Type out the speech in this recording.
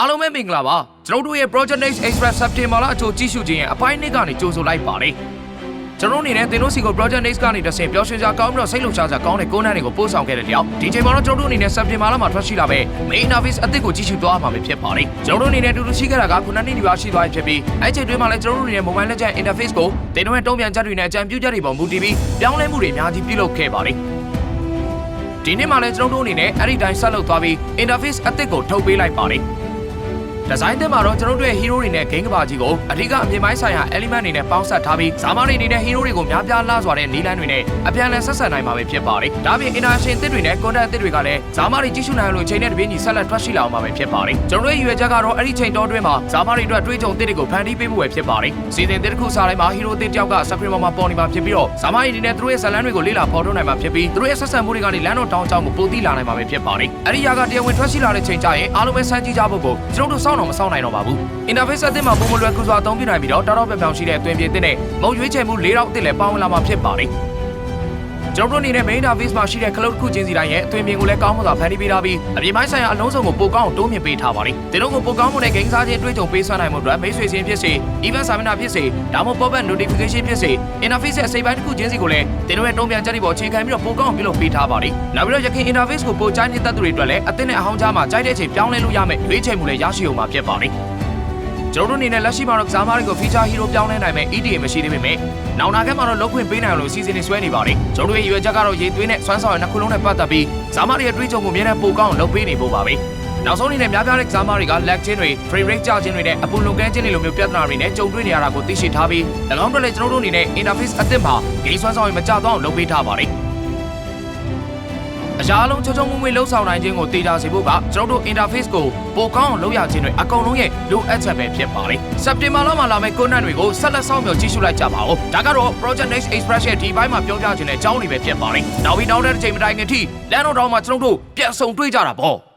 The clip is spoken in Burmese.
အားလုံးပဲမင်္ဂလာပါကျွန်တော်တို့ရဲ့ Project Next Express September လအချို့ကြည့်ရှုခြင်းရဲ့အပိုင်းနှစ်ကနေကြိုဆိုလိုက်ပါတယ်ကျွန်တော်အနေနဲ့သင်တို့စီကို Project Next ကနေတစ်ဆင့်ပျော်ရွှင်စရာကောင်းပြီးတော့စိတ်လှုပ်ရှားစရာကောင်းတဲ့ကိုးနှံတွေကိုပို့ဆောင်ခဲ့တဲ့တယောက်ဒီချိန်မှာတော့ကျွန်တော်တို့အနေနဲ့ September လမှာထွက်ရှိလာပဲ Main Office အသစ်ကိုကြည့်ရှုသွားမှာဖြစ်ပါတယ်ကျွန်တော်တို့အနေနဲ့အတူတူရှိခဲ့တာကခုနှစ်နှစ်ဒီပါရှိသွားပြီဖြစ်ပြီးအဲ့ချိန်တွင်းမှာလည်းကျွန်တော်တို့အနေနဲ့ Mobile Legends Interface ကိုသင်တို့ရဲ့တုံ့ပြန်ချက်တွေနဲ့အကြံပြုချက်တွေပေါ်မူတည်ပြီးပြောင်းလဲမှုတွေအများကြီးပြုလုပ်ခဲ့ပါတယ်ဒီနေ့မှလည်းကျွန်တော်တို့အနေနဲ့အဲ့ဒီတိုင်းဆက်လုပ်သွားပြီး interface အသစ်ကိုထုတ်ပေးလိုက်ပါတယ် ဒီဇိုင်းသစ်မှာတော့ကျွန်တော်တို့ရဲ့ hero တွေနဲ့ game ကဘာကြီးကိုအဓိကအမြင်ပိုင်းဆိုင်ရာ element တွေနဲ့ပေါင်းစပ်ထားပြီးဇာမတွေအနေနဲ့ hero တွေကိုများပြားလှစွာတဲ့နီးလန်းတွေနဲ့အပြန်အလှန်ဆက်ဆံနိုင်မှာပဲဖြစ်ပါတယ်။ဒါပြင် interaction သစ်တွေနဲ့ content သစ်တွေကလည်းဇာမတွေကြည့်ရှုနိုင်လို့ချိန်နဲ့တပြေးညီဆက်လက်ထွက်ရှိလာအောင်မှာပဲဖြစ်ပါတယ်။ကျွန်တော်တို့ရဲ့ရွေချက်ကတော့အဲ့ဒီချိန်တောအတွင်းမှာဇာမတွေအတွက်တွေးကြုံသစ်တွေကိုဖန်တီးပေးဖို့ပဲဖြစ်ပါတယ်။စီစဉ်သစ်တစ်ခုစားတိုင်းမှာ hero သစ်တယောက်က screen ပေါ်မှာပေါ်နေမှာဖြစ်ပြီးတော့ဇာမတွေအနေနဲ့သူတို့ရဲ့ဇာတ်လမ်းတွေကိုလေ့လာဖော်ထုတ်နိုင်မှာဖြစ်ပြီးသူတို့ရဲ့ဆက်ဆံမှုတွေကနေလမ်းတော်တောင်းကြောင်းကိုပိုသိလာနိုင်မှာပဲဖြစ်ပါတယ်။အဲ့ဒီຢာကတရားဝင်ထွက်ရှိလာတဲ့ချိန်ကျရင်အားလုံးပဲစမ်းကြည့်ကြဖို့ကိုကျွန်တော်တို့စောင့်တော့မစောင့်နိုင်တော့ပါဘူး။ interface အသစ်မှာပုံမလွယ်ကူစွာအသုံးပြုနိုင်ပြီးတော့တောက်တော့ပြောင်ပြောင်ရှိတဲ့အတွင်ပြည့်တဲ့နဲ့မုံရွေးချယ်မှု၄တောက်အသစ်လည်းပေါင်းဝင်လာမှာဖြစ်ပါတယ်။ ကျွန်တော်တို့အနေနဲ့ main interface မှာရှိတဲ့ cloud တစ်ခုချင်းစီတိုင်းရဲ့အသွင်ပြင်ကိုလည်းကောင်းမွန်စွာဖန်တီးပေးထားပြီးအပြင်ပိုင်းဆိုင်ရာအလုံးစုံကိုပိုကောင်းအောင်တိုးမြှင့်ပေးထားပါတယ်။ဒီလိုကိုပိုကောင်းမွန်တဲ့ game စားခြင်းအတွေ့အကြုံပေးစွမ်းနိုင်မှုအတွက်မိတ်ဆွေချင်းဖြစ်စေ event seminar ဖြစ်စေဒါမှမဟုတ် pop-up notification ဖြစ်စေ interface ရဲ့အစိပ်ပိုင်းတစ်ခုချင်းစီကိုလည်းတင်တို့ရဲ့တုံ့ပြန်ချက်တွေပေါ်အခြေခံပြီးတော့ပိုကောင်းအောင်ပြုလုပ်ပေးထားပါတယ်။နောက်ပြီးတော့ရခိုင် interface ကိုပိုကြိုက်နေတဲ့သူတွေအတွက်လည်းအသစ်နဲ့အဟောင်းကြားမှာကြိုက်တဲ့အချိန်ပြောင်းလဲလို့ရမယ်ရွေးချယ်မှုလည်းရရှိအောင်မှာဖြစ်ပါတယ်။ ကျွန်တော်တို့အနေနဲ့လက်ရှိမှာတော့ကစားမတွေကို feature hero ပြောင်းလဲနိုင်မဲ့ EDA မရှိသေးပေမဲ့နောက်နာခက်မှာတော့လုတ်ခွင့်ပေးနိုင်အောင်လို့စီစဉ်နေဆွဲနေပါတယ်ကျွန်တော်တို့ရဲ့ရွေချက်ကတော့ရေသွေးနဲ့စွမ်းဆောင်ရည်နှစ်ခုလုံးနဲ့ပတ်သက်ပြီးကစားမတွေရဲ့တွေးကြုံမှုအများနဲ့ပိုကောင်းအောင်လုပ်ပေးနေဖို့ပါပဲနောက်ဆုံးအနေနဲ့များပြားတဲ့ကစားမတွေက lag ချင်းတွေ frame rate ကျခြင်းတွေနဲ့အပူလုံကဲခြင်းတွေလိုမျိုးပြဿနာတွေနဲ့ကြုံတွေ့နေရတာကိုသိရှိထားပြီး၎င်းတို့လည်းကျွန်တော်တို့အနေနဲ့ interface အသစ်မှာ game စွမ်းဆောင်ရည်မကျတော့အောင်လုပ်ပေးထားပါတယ် အရာအလုံးချုံချုံမွေ့မွေ့လှုပ်ဆောင်နိုင်ခြင်းကိုတေချာစေဖို့ကကျွန်တော်တို့ interface ကိုပိုကောင်းအောင်လုပ်ရခြင်းတွေအကုန်လုံးရဲ့လိုအပ်ချက်ပဲဖြစ်ပါတယ်။ September လမှာလာမယ့် content တွေကိုဆက်လက်ဆောင်မြော်ကြည့်ရှုလိုက်ကြပါဦး။ဒါကတော့ Project Next Express ရဲ့ဒီဘိုင်းမှာပြောပြခြင်းတဲ့အကြောင်းတွေပဲဖြစ်ပါတယ်။နောက်ပြီးနောက်တဲ့တစ်ချိန်မတိုင်ခင်ထိလမ်းတော်တော်မှာကျွန်တော်တို့ပြန်ဆုံတွေ့ကြတာပေါ့။